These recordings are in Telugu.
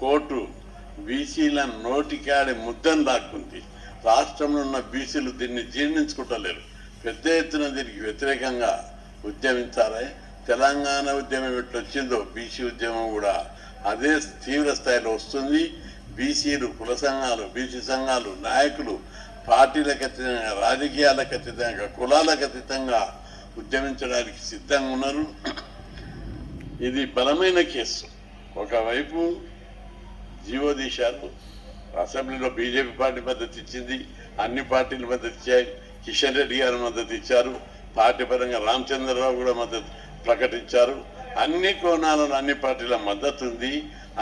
కోర్టు బీసీల నోటికాడి ముద్దను దాక్కుంది. రాష్ట్రంలో ఉన్న బీసీలు దీన్ని జీర్ణించుకుంటలేరు. పెద్ద ఎత్తున దీనికి వ్యతిరేకంగా ఉద్యమించాలి తెలంగాణ ఉద్యమం ఎట్లా వచ్చిందో బీసీ ఉద్యమం కూడా అదే తీవ్ర స్థాయిలో వస్తుంది. బీసీలు కుల సంఘాలు బీసీ సంఘాలు నాయకులు పార్టీలకు అతీతంగా రాజకీయాలకు అతీతంగా కులాలకు అతీతంగా ఉద్యమించడానికి సిద్ధంగా ఉన్నారు. ఇది బలమైన కేసు. ఒకవైపు జీవో తీశారు అసెంబ్లీలో బీజేపీ పార్టీ మద్దతు ఇచ్చింది అన్ని పార్టీలు మద్దతు ఇచ్చాయి. కిషన్ రెడ్డి గారు మద్దతు ఇచ్చారు. పార్టీ పరంగా రామచంద్రరావు కూడా మద్దతు ప్రకటించారు. అన్ని కోణాలలో అన్ని పార్టీల మద్దతు ఉంది.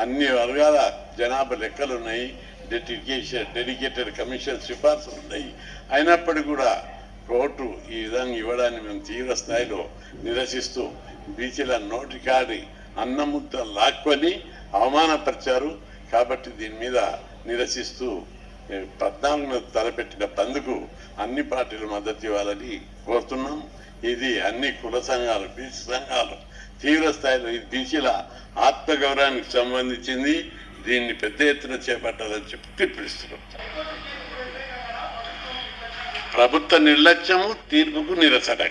అన్ని వర్గాల జనాభా లెక్కలు ఉన్నాయి డెడికేషన్ డెడికేటెడ్ కమిషన్ సిఫార్సులు ఉన్నాయి. అయినప్పటికీ కూడా కోర్టు ఈ విధంగా ఇవ్వడాన్ని మేము తీవ్ర స్థాయిలో నిరసిస్తూ బీసీల నోటికాడి అన్నముద్ద లాక్కొని అవమానపరిచారు. కాబట్టి దీని మీద నిరసిస్తూ ఏ, పద్నాలుగున తలపెట్టిన బంద్కు అన్ని పార్టీలు మద్దతు ఇవ్వాలని కోరుతున్నాం. ఇది అన్ని కుల సంఘాలు బీసీ సంఘాలు తీవ్ర స్థాయిలో ఇది బీసీల ఆత్మగౌరవానికి సంబంధించింది. దీన్ని పెద్ద ఎత్తున చేపట్టాలని చెప్పి పిలుపునిస్తున్నాం ప్రభుత్వ నిర్లక్ష్యము తీర్పుకు నిరసన.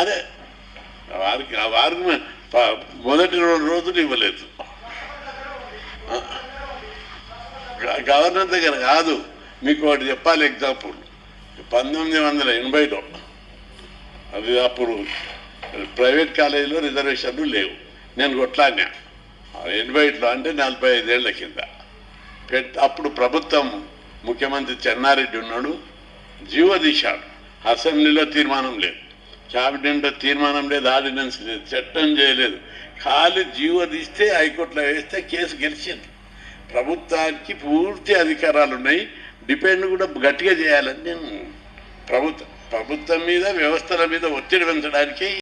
అదే వారికి ఆ వారికి మొదటి రెండు రోజులు ఇవ్వలేదు. గవర్నర్ దగ్గర కాదు. మీకు ఒకటి చెప్పాలి ఎగ్జాంపుల్ పంతొమ్మిది వందల ఎనభైలో అది అప్పుడు ప్రైవేట్ కాలేజీలో రిజర్వేషన్లు లేవు. నేను కొట్లాడినా. ఎనభైలో అంటే నలభై ఐదేళ్ళ కింద. పెట్ అప్పుడు ప్రభుత్వం ముఖ్యమంత్రి చెన్నారెడ్డి ఉన్నాడు. జీవో తీశాడు అసెంబ్లీలో తీర్మానం లేదు. క్యాబినెట్లో తీర్మానం లేదు. ఆర్డినెన్స్ లేదు. చట్టం చేయలేదు. ఖాళీ జీవో తీస్తే హైకోర్టులో వేస్తే కేసు గెలిచింది. ప్రభుత్వానికి పూర్తి అధికారాలు ఉన్నాయి డిపెండ్ కూడా గట్టిగా చేయాలని నేను ప్రభుత్వం ప్రభుత్వం మీద వ్యవస్థల మీద ఒత్తిడి పెంచడానికి